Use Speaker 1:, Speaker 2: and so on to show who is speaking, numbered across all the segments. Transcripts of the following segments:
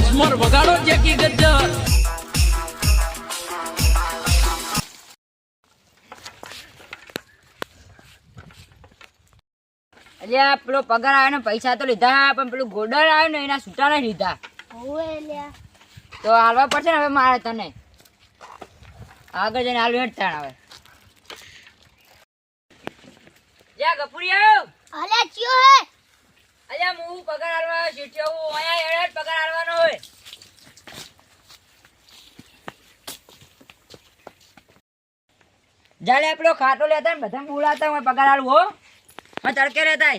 Speaker 1: ઉસ્મર વગાડો જેકી ગજ્જર
Speaker 2: અલ્યા પેલો પગાર આવ્યો ને પૈસા તો લીધા પણ પેલું ગોડર આવ્યો ને એના છૂટા નહીં લીધા તો હાલવા પડશે ને હવે મારે તને. આગળ જઈને હાલ હેઠતાણ હવે જા ગપુરી આવ્યો
Speaker 3: અલ્યા ચિયો હે?
Speaker 2: અલ્યા, હું પગાર હાલવા શીઠિયો હું પગાર હાલવાનો હોય. જાલે આપણો ખાટો લેતા બધા બોલાતા હોય પગાર હાલું હો. તડકે રહેતા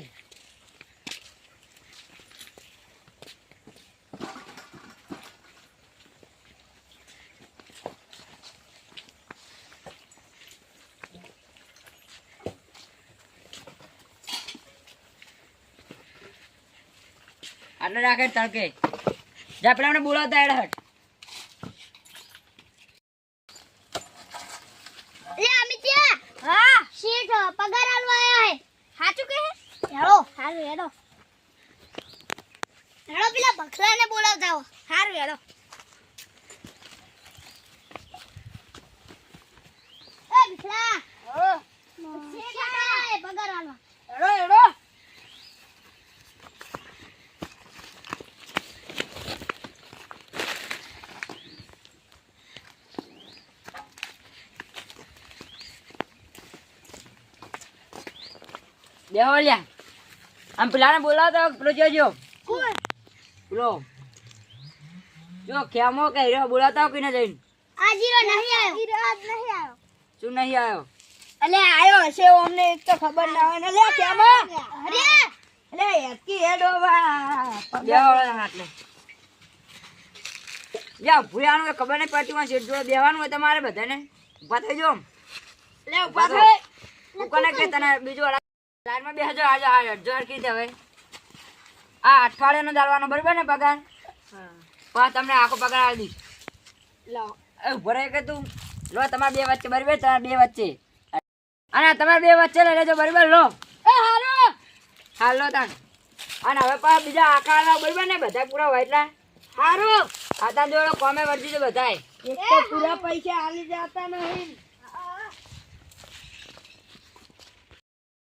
Speaker 2: આટલે રાખે તડકે. જા પેલા બોલાવતા એડ હટ.
Speaker 3: અલ્યા અમિત્યા હા? શેઠ પગાર આલવા આયા હે. સાચું કહે? હેડો હારું હેડો હેડો પેલા બખલાને બોલાવતા હો હારું હેડો એ બખલા ઓ શેઠ પગાર આલવા.
Speaker 2: હેડો હેડો લ્યા આમ પેલાને બોલાવતો પેલો જોજો. પેલો. જો કેમો કે હીરો બોલાવતા કે ના જઈને?
Speaker 3: આ જીરો નહીં આવ્યો. આજ નહીં આવ્યો.
Speaker 2: શું નહીં આવ્યો?
Speaker 4: અલે આયો હશે અમને એક તો ખબર ના હોય ને. લે કેમાં?
Speaker 3: અરે
Speaker 4: અલે એકી હેડો વા.
Speaker 2: બેહો આટલે યા ભૂયાનું ખબર નહીં પડતી હોય શેઠ જોડે દેવાનું હોય તમારે બધાને. ઊભા થઈ જો
Speaker 4: લે
Speaker 2: ઊભા
Speaker 4: થઈ.
Speaker 2: હું કોને કે તને બીજું લાઈનમાં આજે આ અડધો અડકી દે હવે. આ અઠવાડિયાનો દાલવાનો બરાબર ને પગાર? પણ તમને આખો પગાર આવી દઈશ.
Speaker 4: લો.
Speaker 2: એ ઊભો કે તું? લો તમારા બે વચ્ચે બરાબર તમારા બે વચ્ચે. અને તમારે બે વચ્ચે લઈ લેજો બરાબર લો.
Speaker 4: હાલો
Speaker 2: હાલો. હાલ તાન અને હવે પણ બીજા આખા આલા બરાબર ને બધા પૂરા હોય એટલે?
Speaker 4: હારો.
Speaker 2: આ તાન જોડે કોમે વર્જી છે બધાય.
Speaker 4: એક તો પૂરા પૈસા હાલી જતા નહીં.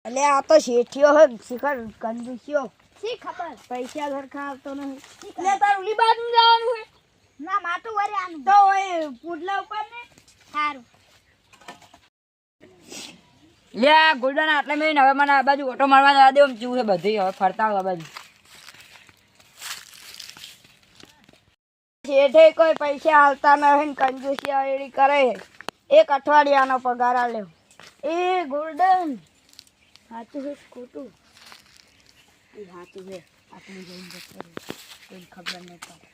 Speaker 4: અલે આ તો શેઠિયો હે શિખર કંજુસિયો.
Speaker 3: શી ખબર?
Speaker 4: પૈસા ઘરખા આવતો નહીં. એટલે તાર ઉલી બાજુ જવાનું હે.
Speaker 3: ના માતું વરે આમ
Speaker 4: તો ઓય પુડલા ઉપર ને?
Speaker 3: સારું
Speaker 2: લે ગોલ્ડન આટલે મેં હવે મને આ બાજુ ઓટો મારવા જવા દેવું જીવું છે બધી. હવે ફરતા હોય આ બાજુ
Speaker 4: શેઠે કોઈ પૈસા હાલતા નહીં કંજુસિયા એડી કરે. એક અઠવાડિયાનો પગાર આલ્યો. એ ગોલ્ડન સાચું છે ખોટું એ સાચું છે. આપણે જઈને જતો કોઈ ખબર નહીં પડે.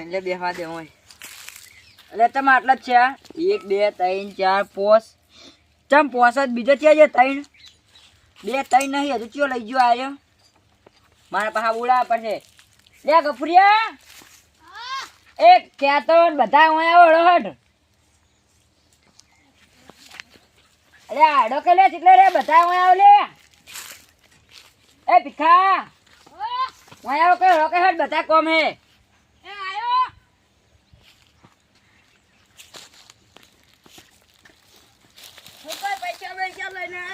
Speaker 2: એટલે બેસવા દે હોય એટલે તમે આટલા જ છે એક, બે, ત્રણ, ચાર, પોસ. ચમ પોસ જ? બીજો છે ત્રણ? બે, ત્રણ નહીં, હજુ ચિયો લઈ ગયો આવ્યો મારા પાછા બોલાવવા પડશે. લે ગફુરિયા! કહેતો તો બધા હું આવો હટ. અરે આડો કે લે એટલે રે બધા હું આવો લે એ ભીખા. હું આવો કે રોકે હટ બધા કોમ હે.
Speaker 4: એ પૈસા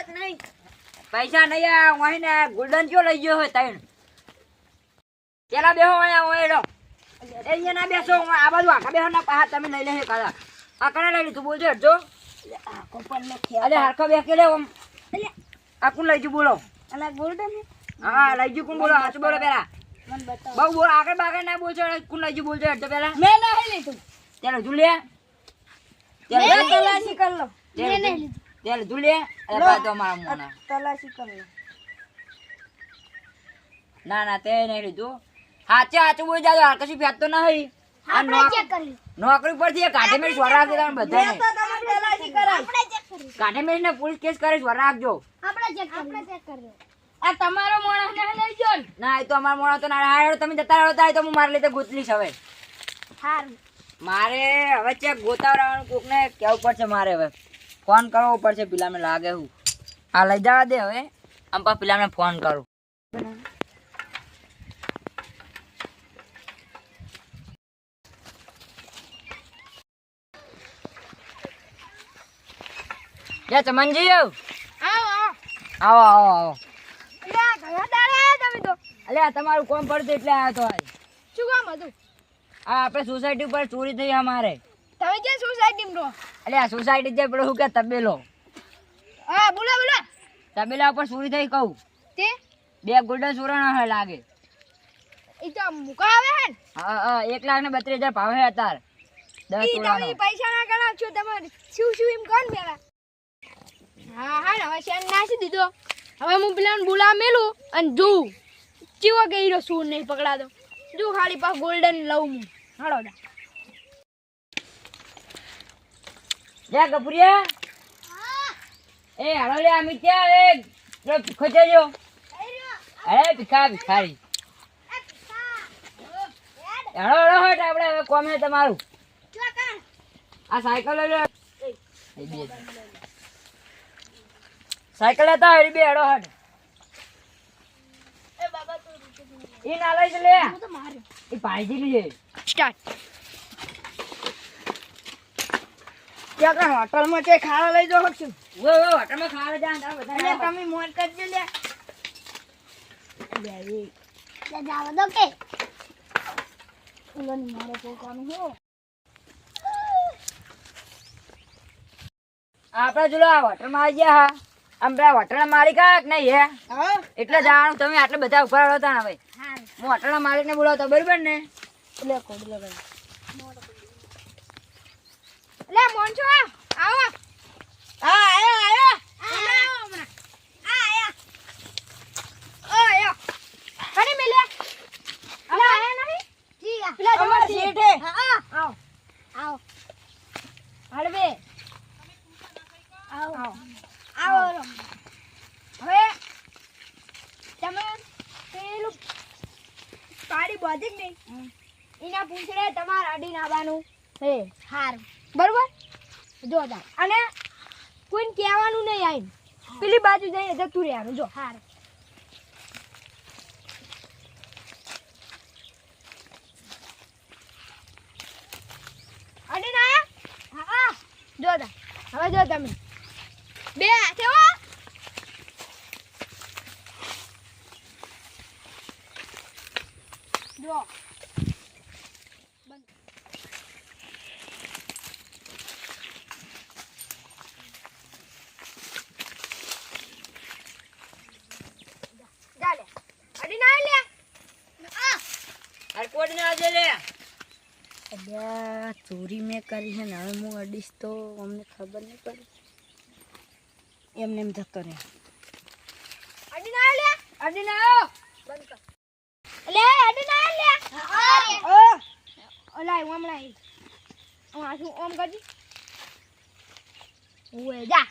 Speaker 4: જ નહીં?
Speaker 2: પૈસા આ વહી ને ગોલ્ડન ચો લઈ ગયો હોય તૈણ પેલા બેહો અહીંયા હું એડો અહીંયા ના બેસો હું આ બાજુ આખા બેહો ના પાહા તમે લઈ લે કાળા આ લઈ લીધું? બોલજો હટજો
Speaker 4: આખો પણ ને
Speaker 2: અરે હરખો બે કે લે ઓમ. લઈ ગયું બોલો? હા લઈ ગયું કોણ બોલો? હાચું બોલો પેલા. બહુ બોલ આગળ બાગળ ના બોલજો કોણ લઈ ગયું બોલજો હટજો પેલા.
Speaker 4: મેં નહીં લીધું.
Speaker 2: ત્યાં લીધું લે. ત્યાં
Speaker 4: તલાશી કર લો.
Speaker 3: મેં નહીં
Speaker 2: લીધું. ત્યાં લીધું લે. અરે
Speaker 4: લો.
Speaker 2: મારા મોંના.
Speaker 4: તલાશી કર લો.
Speaker 2: ના ના તે નહીં લીધું. હાચે હાચું બોલી જાજો હાલ કશું ફેંકતો નહીં. નોકરી પરથી કાઢે મેળ સ્વર રાખજો તમે
Speaker 3: કર્યું
Speaker 2: કાઢે મેળ ને પોલીસ કેસ કરે. સ્વર રાખજો
Speaker 5: આ તમારો માણસ ને લઈ જો ના.
Speaker 2: એ તો અમારા મોણા તો ના હારો તમે જતા રહો તો હું મારે લીધે ગોતલીશ હવે. મારે હવે ચેક કોક ને કેવું પડશે મારે હવે. ફોન કરવો પડશે પેલા લાગે હું. હા લઈ જવા દે હવે. આમ પા પેલા ફોન કરું. લે ચમનજી આવો.
Speaker 5: આવો આવો.
Speaker 2: આવો
Speaker 5: તમે
Speaker 2: અલ્યા તમારું કોમ પડતું એટલે આવ્યો તો આજ
Speaker 5: શું કામ હતું?
Speaker 2: આ આપણે સોસાયટી ઉપર ચોરી થઈ અમારે.
Speaker 5: તમે ક્યાં સોસાયટી રહો?
Speaker 2: અલ્યા સોસાયટી જે પેલો શું કે તબેલો.
Speaker 5: હા બોલો બોલો.
Speaker 2: તબેલા ઉપર ચોરી થઈ કહું.
Speaker 5: તે?
Speaker 2: બે ગોલ્ડન સુરણ હે લાગે.
Speaker 5: ઈ તો મુકા આવે હે
Speaker 2: હા હા એક લાખ ને બત્રીસ હજાર ભાવે હે અત્યારે. દસ
Speaker 5: પૈસા ના ગણાવ છો તમારે. શું શું એમ કોણ પેલા. હવે શેન નાસી દીધો. હવે હું પેલા બોલા મેલું અને જોઉં. ચીવો કે હીરો સૂર નહીં પકડાતો. જો ખાલી પાસ ગોલ્ડન લઉં હું. હાલો દા
Speaker 2: લે ગપુરિયા એ હાલો લે અમિત ત્યાં એ ખોચાજો અરે ભીખા ભિખારી. હેડો હેડો હટ આપણે હવે કોમે તમારું. આ સાયકલ લઈ લો. એ બે સાયકલ હતા એ બે હેડો હટ. એ ના લઈ લે. એ ભાઈજી લઈએ
Speaker 5: સ્ટાર્ટ. ત્યાં કાં હોટલમાં છે ખાવા લઈ જાઓ છું
Speaker 2: ખાવા જા તારા બધા
Speaker 5: તમે મોર કરજો લે.
Speaker 3: જાવ દો કે.
Speaker 5: મારે પોકાનું હો.
Speaker 2: આપણે જોડે આ હોટલમાં આવી ગયા હા. આમ પેલા હોટલના માલિક આ નહીં હે? એટલે જવાનું તમે આટલે બધા ઊભા રહો તા હવે હું. હોટલના માલિકને બોલાવતો બરોબર ને?
Speaker 5: લે કોડ આવો. આ આયો. આયો કને મેલે અલા આયા નહીં
Speaker 3: જી આ
Speaker 5: પેલા તમારા શેઠ હે
Speaker 3: હા
Speaker 5: આવો
Speaker 3: આવો
Speaker 5: હળવે
Speaker 3: આવો
Speaker 5: આવો આવો હવે તમે પેલું બોધી જ નહીં? એના પૂછડે તમારે અડીને આવવાનું હે.
Speaker 3: હાર.
Speaker 5: બરોબર? જો અને કોઈને કહેવાનું નહીં આવીને પેલી બાજુ જઈને જતું રહેવાનું જો.
Speaker 3: હાર.
Speaker 5: અડીને આયા હા. જો તા હવે જો તમે. બે હાથે હો. જો ચાલે અડીને આય લે આ
Speaker 2: હરકોટ ને આજે લે
Speaker 5: અલ્યા ચોરી મેં કરી છે ને હવે હું અડીશ તો અમને ખબર નહીં પડી એમને એમ જતો રહે અડીને આવ લે અડીને આવ બંધ કર લે અડીને આવ લે. ઓ ઓલા ઓમ કરજી. ઓએ જા.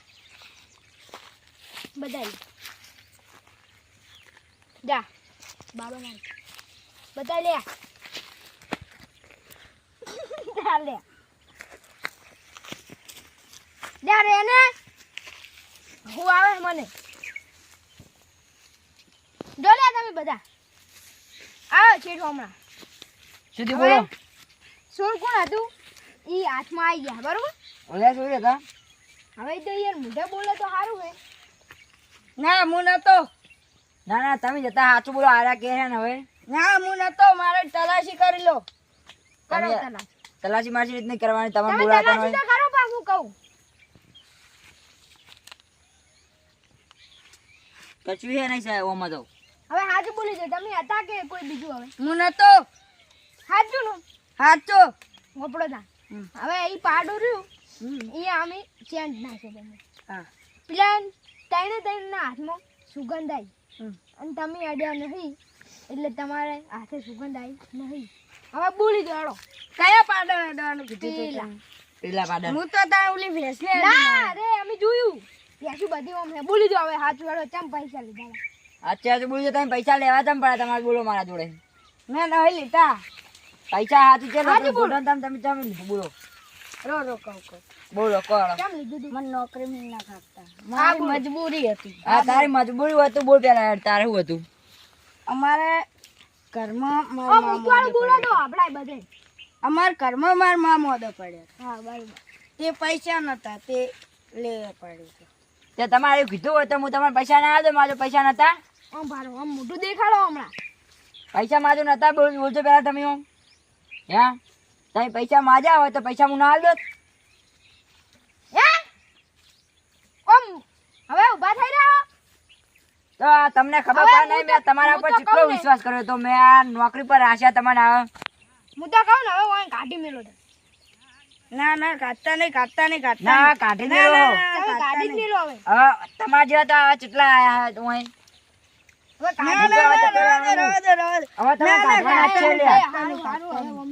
Speaker 5: જા. બાબા ના બધા લે ત્યારે એને. હું આવે મને. ડોલે તમે બધા. આવો છે હમણાં.
Speaker 2: સુધી બોલો.
Speaker 5: સોળ કોણ હતું? એ હાથમાં આવી ગયા બરોબર?
Speaker 2: ઓલા શું હતા
Speaker 5: હવે તો યાર મોઢે બોલે તો સારું હે.
Speaker 2: ના હું નતો. ના ના તમે જતા સાચું બોલો આરા કે હે ને હવે?
Speaker 5: ના હું નતો મારે તલાશી કરી લો. કરો
Speaker 2: તમે-
Speaker 5: તલાશી.
Speaker 2: તલાશી મારી રીતની કરવાની
Speaker 5: તમે તલાશી
Speaker 2: હોય.
Speaker 5: તો કરો પા હું કહું.
Speaker 2: કચવી હે નહીં સાહેબ ઓમાં તો?
Speaker 5: હવે હાજુ બોલી દે. તમે હતા કે કોઈ બીજું હવે?
Speaker 2: હું નતો.
Speaker 5: હાજુ નું?
Speaker 2: સાચો
Speaker 5: ગોપડો ના. હવે એ પાડું રહ્યું. એ અમે ચેન્જ નાખે તમે
Speaker 2: હા.
Speaker 5: પ્લાન ત્રણે ત્રણના હાથમાં સુગંધ આવી. અને તમે અડ્યા નહીં એટલે તમારે હાથે સુગંધ આવી નહીં. હવે બોલી દો કયા પાડો અડવાનું કીધું
Speaker 2: પેલા. પાડો.
Speaker 5: હું તો તાર ઓલી ભેંસને ના રે અમે જોયું. ભેંસું બધી હે. બોલી દો હવે હાથ વાળો ચમ પૈસા લીધા?
Speaker 2: અત્યારે તો બોલું તમે પૈસા લેવા તમે પડે તમારે બોલો મારા જોડે.
Speaker 5: મેં નહીં લીધા.
Speaker 2: પૈસા હાથી છે. તમે તમે લીધું બોલો.
Speaker 5: રો રો કહું કહું.
Speaker 2: બોલો કરો
Speaker 5: કેમ લીધું મને નોકરી માં ના ખાતા. મારી મજબૂરી હતી.
Speaker 2: હા તારી મજબૂરી હતું બોલ પેલા યાર તારે શું હતું?
Speaker 5: અમારે ઘરમાં મારા મામા બોલો તો આપડા બધે. અમારા ઘરમાં મારા મામા મોદો પડ્યો હા બરાબર. તે પૈસા નતા તે લેવા પડ્યું
Speaker 2: તે તમારે કીધું હોય તો હું તમારે પૈસા ના દો મારો પૈસા નતા?
Speaker 5: આમ ભારો આમ મોઢું દેખાડો હમણાં.
Speaker 2: પૈસા માજો નતા બોલ બોલજો પેલા તમે હું હે? તમે પૈસા માજા હોય તો પૈસા હું ના આલ
Speaker 5: હે? ઓમ હવે ઊભા થઈ રહ્યો
Speaker 2: તો તમને ખબર પડે નહીં મેં તમારા પર કેટલો વિશ્વાસ કર્યો તો મેં આ નોકરી પર આશા તમને આવે.
Speaker 5: હું તો કહું ને હવે હું કાઢી મેલો ના ના કાઢતા નહીં કાઢતા નહીં કાઢતા
Speaker 2: ના કાઢી
Speaker 5: તમે કાઢી જ મેલો હવે.
Speaker 2: તમારા જેવા તો આ કેટલા આયા તો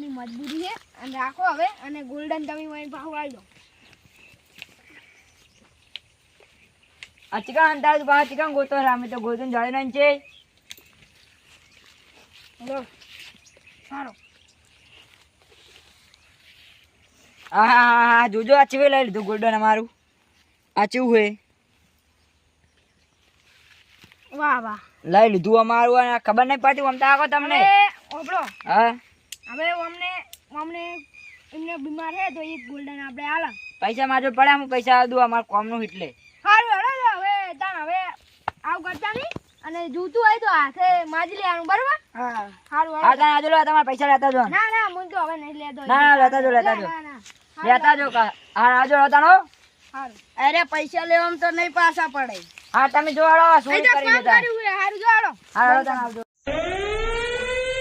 Speaker 5: મજબૂરી છે. અને રાખો હવે અને ગોલ્ડન તમે વાંય ભાવ આલી દો
Speaker 2: આ ચિકન અંતાર પાછા ગોતો છે. તો જાળી
Speaker 5: સારો
Speaker 2: હા હા હા હા જોજો આ ચીવે લઈ લીધું ગોલ્ડન અમારું. આ ચેવું હે
Speaker 5: વાહ વાહ.
Speaker 2: લઈ લીધું અમારું ખબર નહીં પડતી આમ તો તમને.
Speaker 5: ઓબળો.
Speaker 2: હા?
Speaker 5: હવે અમને અમને એમને બીમાર હે તો એ ગોલ્ડન આપણે આલા
Speaker 2: પૈસા માજો પડે હું પૈસા આલ દઉં અમારા કોમનું એટલે.
Speaker 5: સારું હેડો હવે તાણ હવે આવ કરતા નહીં. અને જૂતું હોય તો હાથે માજી લેવાનું બરાબર? હા. સારું
Speaker 2: હા તાણ આજલો તમારા પૈસા લેતા જો.
Speaker 5: ના ના હું તો હવે નહીં લેતો.
Speaker 2: ના ના લેતા જો લેતા જો.
Speaker 5: ના ના.
Speaker 2: લેતા જો કા હા આજો લેતા નો
Speaker 5: અરે પૈસા લેવામાં તો નહીં પાછા પડે.
Speaker 2: હા તમે જોડો શું કરી હારું જોડો હારું આવજો.